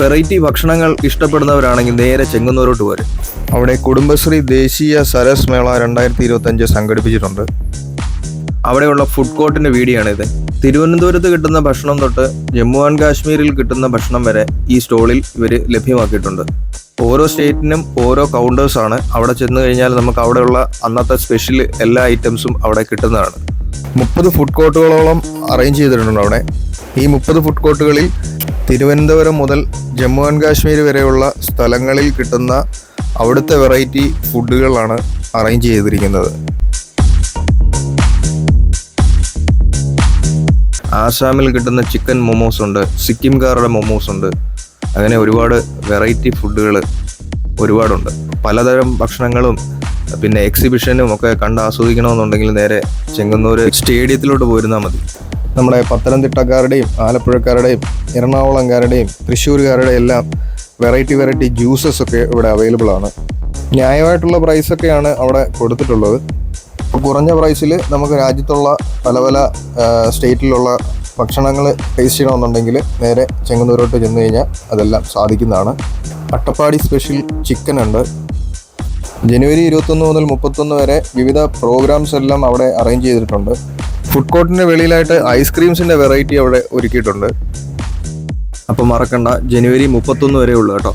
Variety ഭക്ഷണങ്ങൾ ഇഷ്ടപ്പെടുന്നവരാണെങ്കിൽ നേരെ ചെങ്ങന്നൂരോട്ട് പോരും അവിടെ കുടുംബശ്രീ ദേശീയ സരസ് മേള രണ്ടായിരത്തി ഇരുപത്തഞ്ച് സംഘടിപ്പിച്ചിട്ടുണ്ട്. അവിടെയുള്ള ഫുഡ് കോർട്ടിന്റെ വീടിയാണിത്. തിരുവനന്തപുരത്ത് കിട്ടുന്ന ഭക്ഷണം തൊട്ട് ജമ്മു ആൻഡ് കാശ്മീരിൽ കിട്ടുന്ന ഭക്ഷണം വരെ ഈ സ്റ്റോളിൽ ഇവർ ലഭ്യമാക്കിയിട്ടുണ്ട്. ഓരോ സ്റ്റേറ്റിനും ഓരോ കൗണ്ടേഴ്സാണ് അവിടെ ചെന്ന് കഴിഞ്ഞാൽ നമുക്ക് അവിടെയുള്ള അന്നത്തെ സ്പെഷ്യൽ എല്ലാ ഐറ്റംസും അവിടെ കിട്ടുന്നതാണ്. മുപ്പത് ഫുഡ് കോർട്ടുകളോളം അറേഞ്ച് ചെയ്തിട്ടുണ്ട് അവിടെ. ഈ മുപ്പത് ഫുഡ് കോർട്ടുകളിൽ തിരുവനന്തപുരം മുതൽ ജമ്മു ആൻഡ് കാശ്മീർ വരെയുള്ള സ്ഥലങ്ങളിൽ കിട്ടുന്ന അവിടുത്തെ വെറൈറ്റി ഫുഡുകളാണ് അറേഞ്ച് ചെയ്തിരിക്കുന്നത്. ആസാമിൽ കിട്ടുന്ന ചിക്കൻ മൊമോസ് ഉണ്ട് സിക്കിംകാരുടെ മൊമോസ് ഉണ്ട്. അങ്ങനെ ഒരുപാട് വെറൈറ്റി ഫുഡുകൾ ഒരുപാടുണ്ട്. പലതരം ഭക്ഷണങ്ങളും പിന്നെ എക്സിബിഷനും ഒക്കെ കണ്ട് ആസ്വദിക്കണമെന്നുണ്ടെങ്കിൽ നേരെ ചെങ്ങന്നൂർ സ്റ്റേഡിയത്തിലോട്ട് പോയിരുന്നാൽ മതി. നമ്മുടെ പത്തനംതിട്ടക്കാരുടെയും ആലപ്പുഴക്കാരുടെയും എറണാകുളംകാരുടെയും തൃശ്ശൂർകാരുടെയും എല്ലാം വെറൈറ്റി വെറൈറ്റി ജ്യൂസസ് ഒക്കെ ഇവിടെ അവൈലബിൾ ആണ്. ന്യായമായിട്ടുള്ള പ്രൈസൊക്കെയാണ് അവിടെ കൊടുത്തിട്ടുള്ളത്. കുറഞ്ഞ പ്രൈസിൽ നമുക്ക് രാജ്യത്തുള്ള പല പല സ്റ്റേറ്റിലുള്ള ഭക്ഷണങ്ങൾ ടേസ്റ്റ് ചെയ്യണമെന്നുണ്ടെങ്കിൽ നേരെ ചെങ്ങന്നൂരോട്ട് ചെന്ന് കഴിഞ്ഞാൽ അതെല്ലാം സാധിക്കുന്നതാണ്. അട്ടപ്പാടി സ്പെഷ്യൽ ചിക്കൻ ഉണ്ട്. ജനുവരി ഇരുപത്തൊന്ന് മുതൽ മുപ്പത്തൊന്ന് വരെ വിവിധ പ്രോഗ്രാംസ് എല്ലാം അവിടെ അറേഞ്ച് ചെയ്തിട്ടുണ്ട്. ഫുഡ് കോർട്ടിന്റെ വെളിയിലായിട്ട് ഐസ്ക്രീംസിന്റെ വെറൈറ്റി അവിടെ ഒരുക്കിയിട്ടുണ്ട്. അപ്പോൾ മറക്കണ്ട ജനുവരി മുപ്പത്തൊന്ന് വരെ ഉള്ളൂ കേട്ടോ.